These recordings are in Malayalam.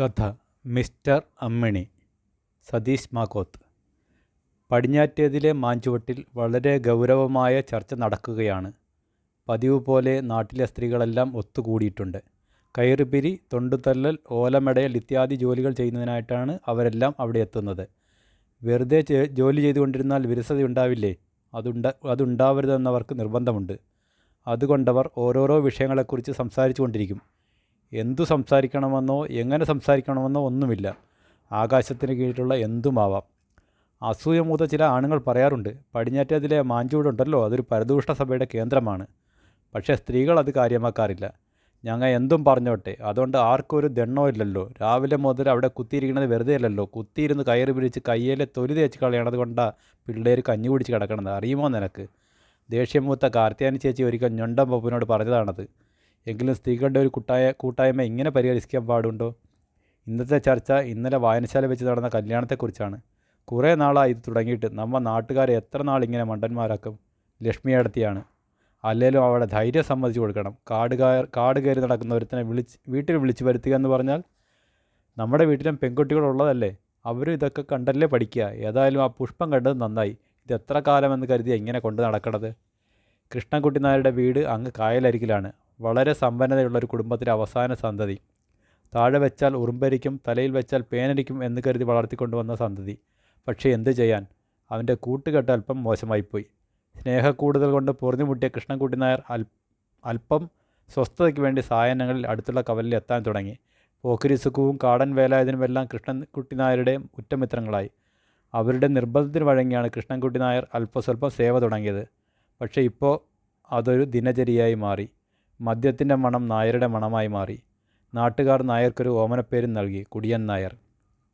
കഥ മിസ്റ്റർ അമ്മിണി സതീഷ് മാക്കോത്ത്. പടിഞ്ഞാറ്റേതിലെ മാഞ്ചുവട്ടിൽ വളരെ ഗൗരവമായ ചർച്ച നടക്കുകയാണ്. പതിവ് പോലെ നാട്ടിലെ സ്ത്രീകളെല്ലാം ഒത്തുകൂടിയിട്ടുണ്ട്. കയറുപിരി തൊണ്ടുതല്ലൽ ഓലമെടയൽ ഇത്യാദി ജോലികൾ ചെയ്യുന്നതിനായിട്ടാണ് അവരെല്ലാം അവിടെ എത്തുന്നത്. വെറുതെ ജോലി ചെയ്തുകൊണ്ടിരുന്നാൽ വിരസതയുണ്ടാവില്ലേ? അതുണ്ട അതുണ്ടാവരുതെന്നവർക്ക് നിർബന്ധമുണ്ട്. അതുകൊണ്ടവർ ഓരോരോ വിഷയങ്ങളെക്കുറിച്ച് സംസാരിച്ചു കൊണ്ടിരിക്കും എന്തു സംസാരിക്കണമെന്നോ എങ്ങനെ സംസാരിക്കണമെന്നോ ഒന്നുമില്ല. ആകാശത്തിന് കീഴിലുള്ള എന്തുമാവാം. അസൂയ മൂത ചില ആണുങ്ങൾ പറയാറുണ്ട്. പടിഞ്ഞാറ്റതിലെ മാഞ്ചൂടുണ്ടല്ലോ അതൊരു പരദൂഷണ സഭയുടെ കേന്ദ്രമാണ്. പക്ഷേ സ്ത്രീകൾ അത് കാര്യമാക്കാറില്ല. ഞങ്ങൾ എന്തും പറഞ്ഞോട്ടെ അതുകൊണ്ട് ആർക്കും ഒരു ദണ്ണോ ഇല്ലല്ലോ. രാവിലെ മുതൽ അവിടെ കുത്തിയിരിക്കുന്നത് വെറുതെ അല്ലല്ലോ. കുത്തിയിരുന്ന് കയറി പിടിച്ച് കയ്യിലെ തൊലി തേച്ച് കളയണത് കൊണ്ടാണ് പിള്ളേർ കഞ്ഞി കുടിച്ച് കിടക്കണത്. അറിയുമോ നിനക്ക്? ദേഷ്യം മൂത്ത കാർത്തിയാനി ചേച്ചി ഒരിക്കൽ ഞൊണ്ടൻ പപ്പുവിനോട് പറഞ്ഞതാണത്. എങ്കിലും സ്ത്രീകളുടെ ഒരു കൂട്ടായ കൂട്ടായ്മ ഇങ്ങനെ പരിഹരിക്കാൻ പാടുണ്ടോ? ഇന്നത്തെ ചർച്ച ഇന്നലെ വായനശാല വെച്ച് നടന്ന കല്യാണത്തെക്കുറിച്ചാണ്. കുറേ നാളായി ഇത് തുടങ്ങിയിട്ട് നമ്മൾ നാട്ടുകാരെ എത്ര നാൾ ഇങ്ങനെ മണ്ടന്മാരാക്കും? ലക്ഷ്മി അടുത്തിയാണ് അല്ലേലും അവിടെ ധൈര്യം സമ്മതിച്ചു കൊടുക്കണം. കാടുകാർ കാട് കയറി നടക്കുന്ന ഒരുത്തനെ വിളിച്ച് വീട്ടിൽ വിളിച്ച് വരുത്തുക എന്ന് പറഞ്ഞാൽ നമ്മുടെ വീട്ടിലും പെൺകുട്ടികളുള്ളതല്ലേ അവരും ഇതൊക്കെ കണ്ടല്ലേ പഠിക്കുക. ഏതായാലും ആ പുഷ്പം കണ്ടത് നന്നായി. ഇത് എത്ര കാലമെന്ന് കരുതി എങ്ങനെ കൊണ്ട് നടക്കണത്? കൃഷ്ണൻകുട്ടി നായരുടെ വീട് അങ്ങ് കായലരികിലാണ്. വളരെ സമ്പന്നതയുള്ള ഒരു കുടുംബത്തിലെ അവസാന സന്തതി. താഴെ വെച്ചാൽ ഉറുമ്പരിക്കും തലയിൽ വെച്ചാൽ പേനരിക്കും എന്ന് കരുതി വളർത്തിക്കൊണ്ടുവന്ന സന്തതി. പക്ഷേ എന്തു ചെയ്യാൻ? അവന്റെ കൂട്ടുകെട്ട് അല്പം മോശമായിപ്പോയി. സ്നേഹക്കൂടുതൽ കൊണ്ട് പൊറിഞ്ഞുമുട്ടിയ കൃഷ്ണൻകുട്ടി നായർ അൽ അല്പം സ്വസ്ഥതയ്ക്ക് വേണ്ടി സായനങ്ങളിൽ അടുത്തുള്ള കവലിൽ എത്താൻ തുടങ്ങി. പോക്കിരിസുഖവും കാടൻ വേലായതിനുമെല്ലാം കൃഷ്ണൻകുട്ടി നായരുടെ ഉറ്റമിത്രങ്ങളായി. അവരുടെ നിർബന്ധത്തിന് വഴങ്ങിയാണ് കൃഷ്ണൻകുട്ടി നായർ അല്പസ്വല്പം സേവ തുടങ്ങിയത്. പക്ഷേ ഇപ്പോൾ അതൊരു ദിനചര്യയായി മാറി. മദ്യത്തിന്റെ മണം നായരുടെ മണമായി മാറി. നാട്ടുകാർ നായർക്കൊരു ഓമനപ്പേരും നൽകി. കുടിയൻ നായർ.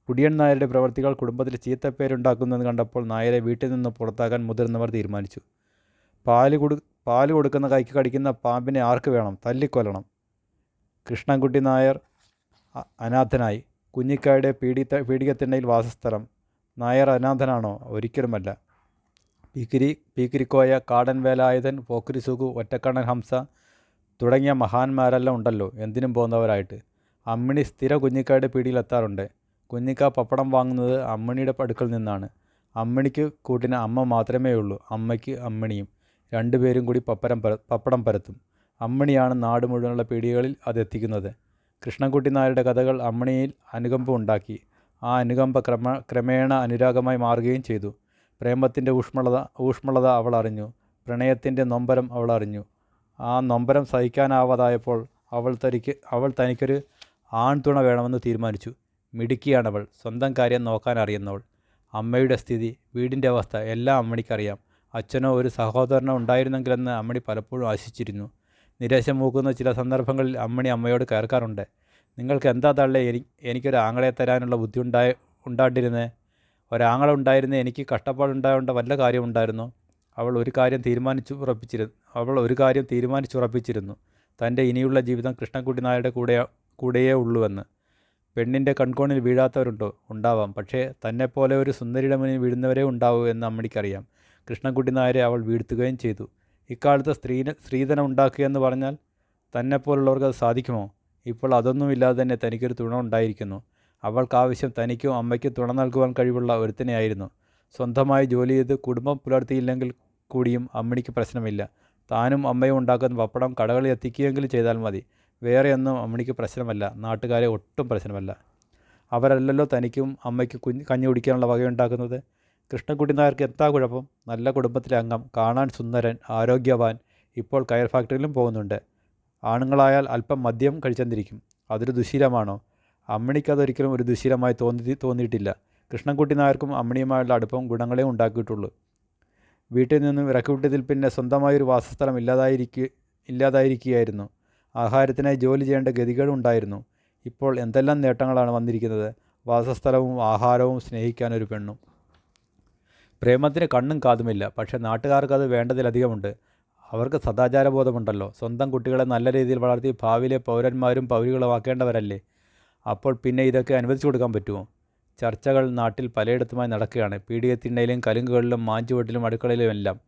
കുടിയൻ നായരുടെ പ്രവർത്തികൾ കുടുംബത്തിൽ ചീത്തപ്പേരുണ്ടാക്കുന്നത് കണ്ടപ്പോൾ നായരെ വീട്ടിൽ നിന്ന് പുറത്താക്കാൻ മുതിർന്നവർ തീരുമാനിച്ചു. പാൽ കൊടു പാൽ കൊടുക്കുന്ന കൈക്ക് കടിക്കുന്ന പാമ്പിനെ ആർക്ക് വേണം? തല്ലിക്കൊല്ലണം. കൃഷ്ണൻകുട്ടി നായർ അനാഥനായി. കുഞ്ഞിക്കായുടെ പീഡിത പീഡികത്തിണ്ടയിൽ വാസസ്ഥലം. നായർ അനാഥനാണോ? ഒരിക്കലുമല്ല. പീക്കിരി പീക്കിരിക്കോയ കാടൻ വേലായുധൻ പോക്കിരിസുഖു ഒറ്റക്കണ്ണൻ ഹംസ തുടങ്ങിയ മഹാന്മാരെല്ലാം ഉണ്ടല്ലോ എന്തിനും പോകുന്നവരായിട്ട്. അമ്മിണി സ്ഥിര കുഞ്ഞിക്കായുടെ പിടിയിലെത്താറുണ്ട്. കുഞ്ഞിക്ക പപ്പടം വാങ്ങുന്നത് അമ്മിണിയുടെ പടുക്കൽ നിന്നാണ്. അമ്മിണിക്ക് കൂട്ടിന് അമ്മ മാത്രമേ ഉള്ളൂ അമ്മയ്ക്ക് അമ്മിണിയും. രണ്ടുപേരും കൂടി പപ്പരം പര പപ്പടം പരത്തും. അമ്മിണിയാണ് നാട് മുഴുവനുള്ള പീടികകളിൽ അതെത്തിക്കുന്നത്. കൃഷ്ണൻകുട്ടി നായരുടെ കഥകൾ അമ്മിണിയിൽ അനുകമ്പ ഉണ്ടാക്കി. ആ അനുകമ്പ ക്രമ ക്രമേണ അനുരാഗമായി മാറുകയും ചെയ്തു. പ്രേമത്തിന്റെ ഊഷ്മളത ഊഷ്മളത അവൾ അറിഞ്ഞു. പ്രണയത്തിന്റെ നൊമ്പരം അവൾ അറിഞ്ഞു. ആ നൊമ്പരം സഹിക്കാനാവാതായപ്പോൾ അവൾ തനിക്ക് അവൾ തനിക്കൊരു ആൺതുണ വേണമെന്ന് തീരുമാനിച്ചു. മിടുക്കിയാണവൾ സ്വന്തം കാര്യം നോക്കാൻ അറിയുന്നവൾ. അമ്മയുടെ സ്ഥിതി വീടിന്റെ അവസ്ഥ എല്ലാം അമ്മണിക്കറിയാം. അച്ഛനോ ഒരു സഹോദരനോ ഉണ്ടായിരുന്നെങ്കിലെന്ന് അമ്മണി പലപ്പോഴും ആശിച്ചിരുന്നു. നിരാശ മൂക്കുന്ന ചില സന്ദർഭങ്ങളിൽ അമ്മണി അമ്മയോട് കയർക്കാറുണ്ട്. നിങ്ങൾക്ക് എന്താ തള്ളേ? എനി എനിക്കൊരു ആങ്ങളെ തരാനുള്ള ബുദ്ധി ഉണ്ടായ ഉണ്ടാണ്ടിരുന്നേ ഒരാങ്ങളുണ്ടായിരുന്നേ എനിക്ക് കഷ്ടപ്പാടുണ്ടാവേണ്ട വല്ല കാര്യമുണ്ടായിരുന്നോ? അവൾ ഒരു കാര്യം തീരുമാനിച്ചു ഉറപ്പിച്ചിരുന്നു അവൾ ഒരു കാര്യം തീരുമാനിച്ചുറപ്പിച്ചിരുന്നു തന്റെ ഇനിയുള്ള ജീവിതം കൃഷ്ണൻകുട്ടി നായരുടെ കൂടെ കൂടെയേ ഉള്ളൂവെന്ന്. പെണ്ണിന്റെ കൺകോണിൽ വീഴാത്തവരുണ്ടോ? ഉണ്ടാവാം. പക്ഷേ തന്നെപ്പോലെ ഒരു സുന്ദരിയുടെ മുന്നിൽ വീഴുന്നവരെ ഉണ്ടാവൂ എന്ന് അമ്മണിക്കറിയാം. കൃഷ്ണൻകുട്ടി നായരെ അവൾ വീഴ്ത്തുകയും ചെയ്തു. ഇക്കാലത്ത് സ്ത്രീ സ്ത്രീധനം ഉണ്ടാക്കുക എന്ന് പറഞ്ഞാൽ തന്നെപ്പോലുള്ളവർക്ക് അത് സാധിക്കുമോ? ഇപ്പോൾ അതൊന്നുമില്ലാതെ തന്നെ തനിക്കൊരു തുണ ഉണ്ടായിരിക്കുന്നു. അവൾക്കാവശ്യം തനിക്കും അമ്മയ്ക്കും തുണ നൽകുവാൻ കഴിവുള്ള ഒരുത്തനെയായിരുന്നു. സ്വന്തമായി ജോലി ചെയ്ത് കുടുംബം പുലർത്തിയില്ലെങ്കിൽ കൂടിയും അമ്മിണിക്ക് പ്രശ്നമില്ല. താനും അമ്മയും ഉണ്ടാക്കുന്ന പപ്പടം കടകളിൽ എത്തിക്കുകയെങ്കിലും ചെയ്താൽ മതി. വേറെയൊന്നും അമ്മിണിക്ക് പ്രശ്നമല്ല. നാട്ടുകാരെ ഒട്ടും പ്രശ്നമല്ല. അവരല്ലല്ലോ തനിക്കും അമ്മയ്ക്ക് കുഞ്ഞ് കഞ്ഞി കുടിക്കാനുള്ള വകയുണ്ടാക്കുന്നത്. കൃഷ്ണൻകുട്ടി നായർക്ക് എന്താ കുഴപ്പം? നല്ല കുടുംബത്തിലെ അംഗം കാണാൻ സുന്ദരൻ ആരോഗ്യവാൻ ഇപ്പോൾ കയർ ഫാക്ടറിയിലും പോകുന്നുണ്ട്. ആണുങ്ങളായാൽ അല്പം മദ്യം കഴിച്ചെന്നിരിക്കും. അതൊരു ദുശീലമാണോ? അമ്മിണിക്കതൊരിക്കലും ഒരു ദുശീലമായി തോന്നി തോന്നിയിട്ടില്ല. കൃഷ്ണൻകുട്ടി നായർക്കും അമ്മിണിയുമായുള്ള അടുപ്പം ഗുണങ്ങളെ ഉണ്ടാക്കിയിട്ടുള്ളൂ. വീട്ടിൽ നിന്നും ഇറക്കിവിട്ടതിൽ പിന്നെ സ്വന്തമായൊരു വാസസ്ഥലം ഇല്ലാതായിരിക്കുക ഇല്ലാതായിരിക്കുകയായിരുന്നു. ആഹാരത്തിനായി ജോലി ചെയ്യേണ്ട ഗതികേടും ഉണ്ടായിരുന്നു. ഇപ്പോൾ എന്തെല്ലാം നേട്ടങ്ങളാണ് വന്നിരിക്കുന്നത്? വാസസ്ഥലവും ആഹാരവും സ്നേഹിക്കാൻ ഒരു പെണ്ണും. പ്രേമത്തിന് കണ്ണും കാതുമില്ല പക്ഷേ നാട്ടുകാർക്ക് അത് വേണ്ടതിലധികമുണ്ട് അവർക്ക് സദാചാരബോധമുണ്ടല്ലോ. സ്വന്തം കുട്ടികളെ നല്ല രീതിയിൽ വളർത്തി ഭാവിയിലെ പൗരന്മാരും പൗരികളുമാക്കേണ്ടവരല്ലേ? അപ്പോൾ പിന്നെ ഇതൊക്കെ അനുവദിച്ചു കൊടുക്കാൻ പറ്റുമോ? ചർച്ചകൾ നാട്ടിൽ പലയിടത്തുമായി നടക്കുകയാണ്. പീഡികത്തിണ്ണയിലും കലുങ്കുകളിലും മാഞ്ചുവട്ടിലും അടുക്കളയിലും എല്ലാം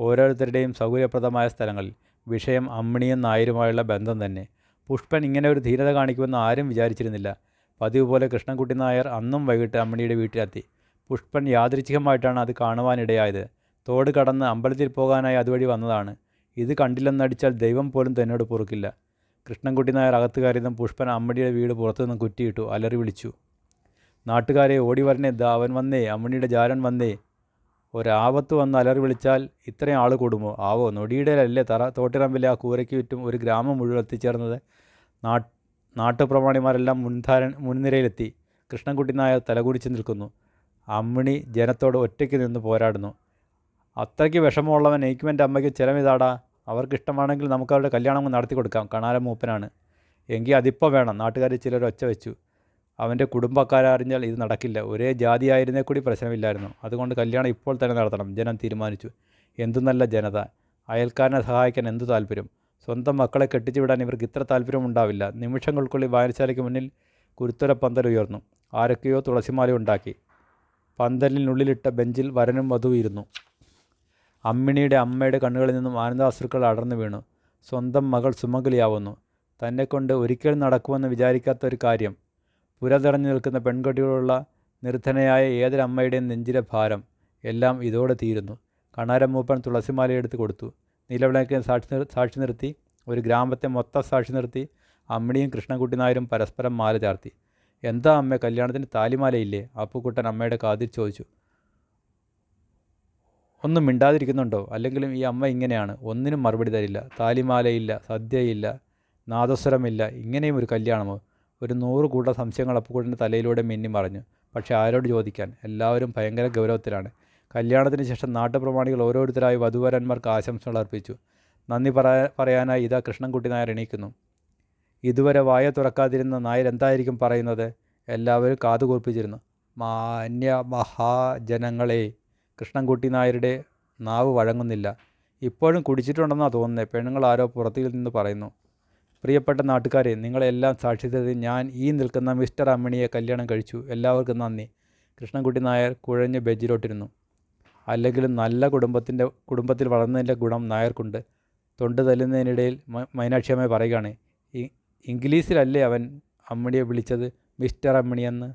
ഓരോരുത്തരുടെയും സൗകര്യപ്രദമായ സ്ഥലങ്ങളിൽ വിഷയം അമ്മിണിയും നായരുമായുള്ള ബന്ധം തന്നെ. പുഷ്പൻ ഇങ്ങനെ ഒരു ധീരത കാണിക്കുമെന്ന് ആരും വിചാരിച്ചിരുന്നില്ല. പതിവ് പോലെ കൃഷ്ണൻകുട്ടി നായർ അന്നും വൈകിട്ട് അമ്മിണിയുടെ വീട്ടിലെത്തി. പുഷ്പൻ യാദൃച്ഛികമായിട്ടാണ് അത് കാണുവാനിടയായത്. തോട് കടന്ന് അമ്പലത്തിൽ പോകാനായി അതുവഴി വന്നതാണ്. ഇത് കണ്ടില്ലെന്നടിച്ചാൽ ദൈവം പോലും തന്നോട് പൊറുക്കില്ല. കൃഷ്ണൻകുട്ടി നായർ അകത്ത് കയറിയതും പുഷ്പൻ അമ്മടിയുടെ വീട് പുറത്തുനിന്ന് കുറ്റിയിട്ടു അലറി വിളിച്ചു. നാട്ടുകാരെ ഓടി വരണേ ദാ അവൻ വന്നേ അമ്മണിയുടെ ജാരൻ വന്നേ. ഒരാപത്ത് വന്ന് അലറി വിളിച്ചാൽ ഇത്രയും ആൾ കൂടുമോ? ആവോ നൊടിയിടയിലല്ലേ തറ. തോട്ടിറമ്പിലെ ആ കൂരയ്ക്ക് ചുറ്റും ഒരു ഗ്രാമം മുഴുവൻ എത്തിച്ചേർന്നത്. നാട്ട് നാട്ടുപ്രമാണിമാരെല്ലാം മുൻധാര മുൻനിരയിലെത്തി. കൃഷ്ണൻകുട്ടി നായർ തലകുടിച്ച് നിൽക്കുന്നു. അമ്മിണി ജനത്തോട് ഒറ്റയ്ക്ക് നിന്ന് പോരാടുന്നു. അത്രയ്ക്ക് വിഷമമുള്ളവൻ എനിക്കും എന്റെ അമ്മയ്ക്ക് ചിലവിതാടാ. അവർക്കിഷ്ടമാണെങ്കിൽ നമുക്ക് അവരുടെ കല്യാണം നടത്തി കൊടുക്കാം കണാര മൂപ്പനാണ്. എങ്കിൽ അതിപ്പോൾ വേണം. നാട്ടുകാർ ചിലർ ഒച്ച വെച്ചു. അവന്റെ കുടുംബക്കാരറിഞ്ഞാൽ ഇത് നടക്കില്ല. ഒരേ ജാതിയായിരുന്നേ കൂടി പ്രശ്നമില്ലായിരുന്നു. അതുകൊണ്ട് കല്യാണം ഇപ്പോൾ തന്നെ നടത്തണം. ജനം തീരുമാനിച്ചു. എന്തു നല്ല ജനത. അയൽക്കാരനെ സഹായിക്കാൻ എന്തു താല്പര്യം? സ്വന്തം മക്കളെ കെട്ടിച്ചു വിടാൻ ഇവർക്ക് ഇത്ര താല്പര്യം ഉണ്ടാവില്ല. നിമിഷങ്ങൾക്കുള്ളിൽ വായനശാലയ്ക്ക് മുന്നിൽ കുരുത്തര പന്തൽ ഉയർന്നു. ആരൊക്കെയോ തുളസിമാല ഉണ്ടാക്കി. പന്തലിനുള്ളിലിട്ട ബെഞ്ചിൽ വരനും വധു ഇരുന്നു. അമ്മിണിയുടെ അമ്മയുടെ കണ്ണുകളിൽ നിന്നും ആനന്ദാശ്രുക്കൾ അടർന്നു വീണു. സ്വന്തം മകൾ സുമംഗലിയാവുന്നു. തന്നെക്കൊണ്ട് ഒരിക്കലും നടക്കുമെന്ന് വിചാരിക്കാത്ത ഒരു കാര്യം. പുരതടഞ്ഞു നിൽക്കുന്ന പെൺകുട്ടികളുള്ള നിർധനയായ ഏതൊരമ്മയുടെയും നെഞ്ചിലെ ഭാരം എല്ലാം ഇതോടെ തീരുന്നു. കണാരം മൂപ്പൻ തുളസിമാല എടുത്ത് കൊടുത്തു. നിലവിളക്കിന് സാക്ഷി നിർ സാക്ഷി നിർത്തി. ഒരു ഗ്രാമത്തെ മൊത്തം സാക്ഷി നിർത്തി. അമ്മിണിയും കൃഷ്ണൻകുട്ടി നായരും പരസ്പരം മാല ചാർത്തി. എന്താ അമ്മ കല്യാണത്തിന് താലിമാലയില്ലേ? അപ്പുക്കുട്ടൻ അമ്മയുടെ കാതിൽ ചോദിച്ചു. ഒന്നും മിണ്ടാതിരിക്കുന്നുണ്ടോ? അല്ലെങ്കിലും ഈ അമ്മ ഇങ്ങനെയാണ്. ഒന്നിനും മറുപടി തരില്ല. താലിമാലയില്ല സദ്യയില്ല നാദസ്വരമില്ല. ഇങ്ങനെയും ഒരു കല്യാണമോ? ഒരു നൂറ് കൂട്ട സംശയങ്ങൾ അപ്പുക്കുട്ടന്റെ തലയിലൂടെ മിന്നി മറഞ്ഞു. പക്ഷേ ആരോട് ചോദിക്കാൻ? എല്ലാവരും ഭയങ്കര ഗൗരവത്തിലാണ്. കല്യാണത്തിന് ശേഷം നാട്ടുപ്രമാണികൾ ഓരോരുത്തരായി വധുവരന്മാർക്ക് ആശംസകൾ അർപ്പിച്ചു. നന്ദി പറയാ പറയാനായി ഇതാ കൃഷ്ണൻകുട്ടി നായർ എണീക്കുന്നു. ഇതുവരെ വായ തുറക്കാതിരുന്ന നായർ എന്തായിരിക്കും പറയുന്നത്? എല്ലാവരും കാതുകൂർപ്പിച്ചിരുന്നു മാന്യ മഹാജനങ്ങളെ കൃഷ്ണൻകുട്ടി നായരുടെ നാവ് വഴങ്ങുന്നില്ല. ഇപ്പോഴും കുടിച്ചിട്ടുണ്ടെന്നാണ് തോന്നുന്നത് പെണ്ണുങ്ങൾ ആരോ പുറത്തിൽ നിന്ന് പറയുന്നു. പ്രിയപ്പെട്ട നാട്ടുകാരെ നിങ്ങളെല്ലാം സാക്ഷിതത്തിൽ ഞാൻ ഈ നിൽക്കുന്ന മിസ്റ്റർ അമ്മിണിയെ കല്യാണം കഴിച്ചു. എല്ലാവർക്കും നന്ദി. കൃഷ്ണൻകുട്ടി നായർ കുഴഞ്ഞ് ബെഞ്ചിലോട്ടിരുന്നു. അല്ലെങ്കിലും നല്ല കുടുംബത്തിന്റെ കുടുംബത്തിൽ വളർന്നതിന്റെ ഗുണം നായർക്കുണ്ട്. തൊണ്ട് തല്ലുന്നതിനിടയിൽ മൈനാക്ഷിയമ്മ പറയുകയാണ് ഇംഗ്ലീഷിലല്ലേ അവൻ അമ്മിണിയെ വിളിച്ചത്? മിസ്റ്റർ അമ്മിണിയെന്ന്.